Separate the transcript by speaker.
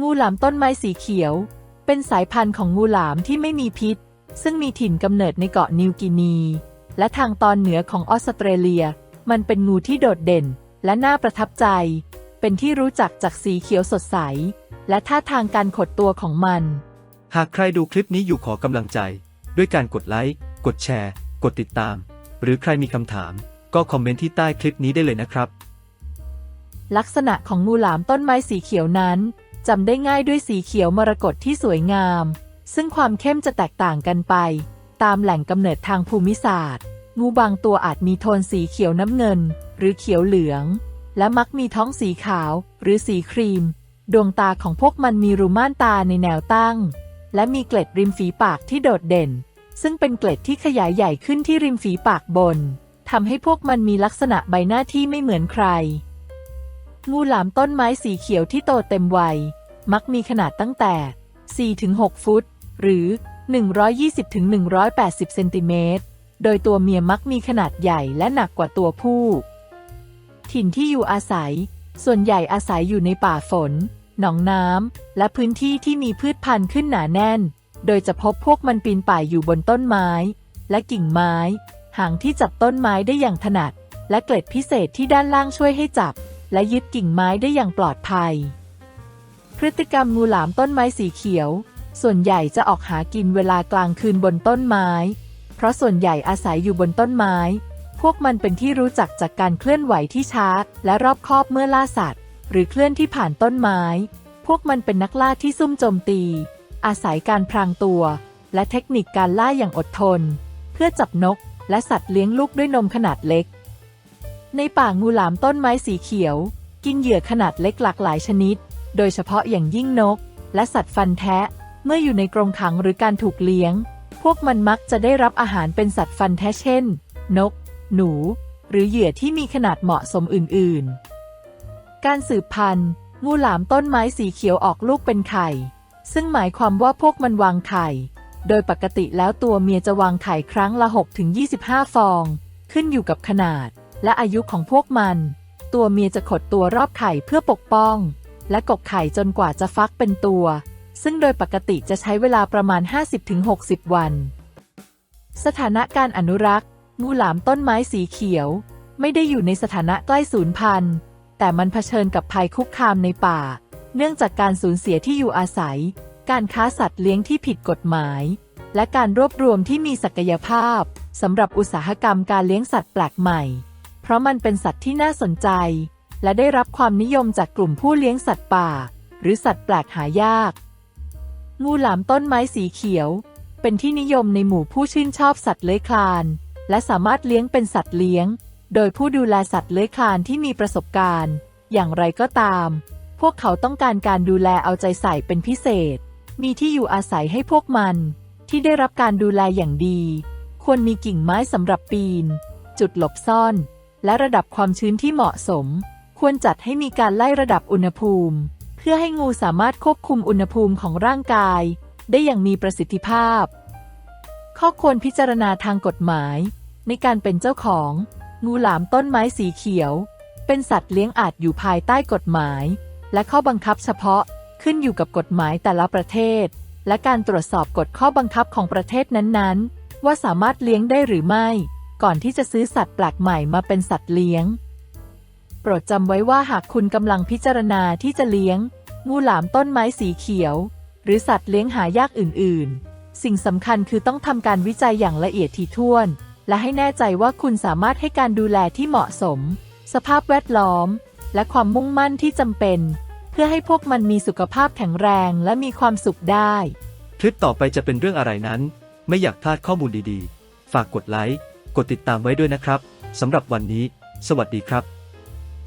Speaker 1: งูหลามต้นไม้สีเขียว เป็นสายพันธุ์ของงูหลามที่ไม่มีพิษ ซึ่งมีถิ่นกำเนิดในเกาะนิวกินี และทางตอนเหนือของออสเตรเลีย มันเป็นงูที่โดดเด่น และน่าประทับใจ เป็นที่รู้จักจากสีเขียวสดใส และท่าทางการขดตัวของมัน
Speaker 2: หากใครดูคลิปนี้อยู่ขอกำลังใจ ด้วยการกดไลค์ กดแชร์ กดติดตาม หรือใครมีคำถาม ก็คอมเมนต์ที่ใต้คลิปนี้ได้เลยนะครับ
Speaker 1: ลักษณะของงูหลามต้นไม้สีเขียวนั้น จำได้ง่ายด้วยสีเขียวมรกตที่สวยงาม ซึ่งความเข้มจะแตกต่างกันไป ตามแหล่งกำเนิดทางภูมิศาสตร์ งูบางตัวอาจมีโทนสีเขียวน้ำเงิน หรือเขียวเหลือง และมักมีท้องสีขาวหรือสีครีม ดวงตาของพวกมันมีรูม่านตาในแนวตั้ง และมีเกล็ดริมฝีปากที่โดดเด่น ซึ่งเป็นเกล็ดที่ขยายใหญ่ขึ้นที่ริมฝีปากบนทำให้พวกมันมีลักษณะใบหน้าที่ไม่เหมือนใคร งูหลามต้นไม้สีเขียวที่โตเต็มวัย มักมีขนาดตั้งแต่ 4-6 ฟุต หรือ 120-180 เซนติเมตร โดยตัวเมียมักมีขนาดใหญ่และหนักกว่าตัวผู้ ถิ่นที่อยู่อาศัย ส่วนใหญ่อาศัยอยู่ในป่าฝน หนองน้ำ และพื้นที่ที่มีพืชพันธุ์ขึ้นหนาแน่น โดยจะพบพวกมันปีนป่ายอยู่บนต้นไม้ และกิ่งไม้ หางที่จับต้นไม้ได้อย่างถนัด และเกล็ดพิเศษที่ด้านล่างช่วยให้จับ และยึดกิ่งไม้ได้อย่างปลอดภัย พฤติกรรมงูหลามต้นไม้สีเขียว ส่วนใหญ่จะออกหากินเวลากลางคืนบนต้นไม้ เพราะส่วนใหญ่อาศัยอยู่บนต้นไม้ พวกมันเป็นที่รู้จักจากการเคลื่อนไหวที่ช้า และรอบคอบเมื่อล่าสัตว์ หรือเคลื่อนที่ผ่านต้นไม้ พวกมันเป็นนักล่าที่ซุ่มโจมตี อาศัยการพรางตัว และเทคนิคการล่าอย่างอดทน เพื่อจับนก และสัตว์เลี้ยงลูกด้วยนมขนาดเล็ก ในป่างูหลามต้นไม้สีเขียว กินเหยื่อขนาดเล็กหลากหลายชนิด โดยเฉพาะอย่างยิ่งนก และสัตว์ฟันแทะ เมื่ออยู่ในกรงขังหรือการถูกเลี้ยง พวกมันมักจะได้รับอาหารเป็นสัตว์ฟันแทะเช่น นก หนู หรือเหยื่อที่มีขนาดเหมาะสมอื่น ๆ การสืบพันธุ์ งูหลามต้นไม้สีเขียวออกลูกเป็นไข่ ซึ่งหมายความว่าพวกมันวางไข่ โดยปกติแล้วตัวเมียจะวางไข่ครั้งละ 6-25 ฟอง ขึ้นอยู่กับขนาด และอายุของพวกมัน ตัวเมียจะขดตัวรอบไข่เพื่อปกป้อง และกกไข่จนกว่าจะฟักเป็นตัว ซึ่งโดยปกติจะใช้เวลาประมาณ 50-60 วัน สถานะการอนุรักษ์ งูหลามต้นไม้สีเขียว ไม่ได้อยู่ในสถานะใกล้สูญพันธุ์ แต่มันเผชิญกับภัยคุกคามในป่า เนื่องจากการสูญเสียที่อยู่อาศัย การค้าสัตว์เลี้ยงที่ผิดกฎหมายและการรวบรวมที่มีศักยภาพสำหรับอุตสาหกรรมการเลี้ยงสัตว์แปลกใหม่ เพราะมันเป็นสัตว์ที่น่าสนใจ และได้รับความนิยมจากกลุ่มผู้เลี้ยงสัตว์ป่า หรือสัตว์แปลกหายาก งูหลามต้นไม้สีเขียว เป็นที่นิยมในหมู่ผู้ชื่นชอบสัตว์เลื้อยคลาน และสามารถเลี้ยงเป็นสัตว์เลี้ยง โดยผู้ดูแลสัตว์เลื้อยคลานที่มีประสบการณ์ อย่างไรก็ตาม พวกเขาต้องการการดูแลเอาใจใส่เป็นพิเศษ มีที่อยู่อาศัยให้พวกมัน ที่ได้รับการดูแลอย่างดี ควรมีกิ่งไม้สำหรับปีน จุดหลบซ่อน และระดับความชื้นที่เหมาะสม ควรจัดให้มีการไล่ระดับอุณหภูมิ เพื่อให้งูสามารถควบคุมอุณหภูมิของร่างกาย ได้อย่างมีประสิทธิภาพ ข้อควรพิจารณาทางกฎหมาย ในการเป็นเจ้าของ งูหลามต้นไม้สีเขียว เป็นสัตว์เลี้ยงอาจอยู่ภายใต้กฎหมาย และข้อบังคับเฉพาะขึ้นอยู่กับกฎหมายแต่ละประเทศ และการตรวจสอบกฎข้อบังคับของประเทศนั้นๆ ว่าสามารถเลี้ยงได้หรือไม่ ก่อนที่จะซื้อสัตว์แปลกใหม่มาเป็นสัตว์เลี้ยง โปรดจำไว้ว่าหากคุณกำลังพิจารณาที่จะเลี้ยง งูหลามต้นไม้สีเขียว หรือสัตว์เลี้ยงหายากอื่น ๆ สิ่งสำคัญคือต้องทำการวิจัยอย่างละเอียดถี่ถ้วน และให้แน่ใจว่าคุณสามารถให้การดูแลที่เหมาะสม สภาพแวดล้อม และความมุ่งมั่นที่จำเป็น เพื่อให้พวกมันมีสุขภาพแข็งแรงและมีความสุขได้
Speaker 2: คลิปต่อไปจะเป็นเรื่องอะไรนั้น ไม่อยากพลาดข้อมูลดีๆ ฝากกดไลค์ กดติดตามไว้ด้วยนะครับสำหรับวันนี้ สวัสดีครับ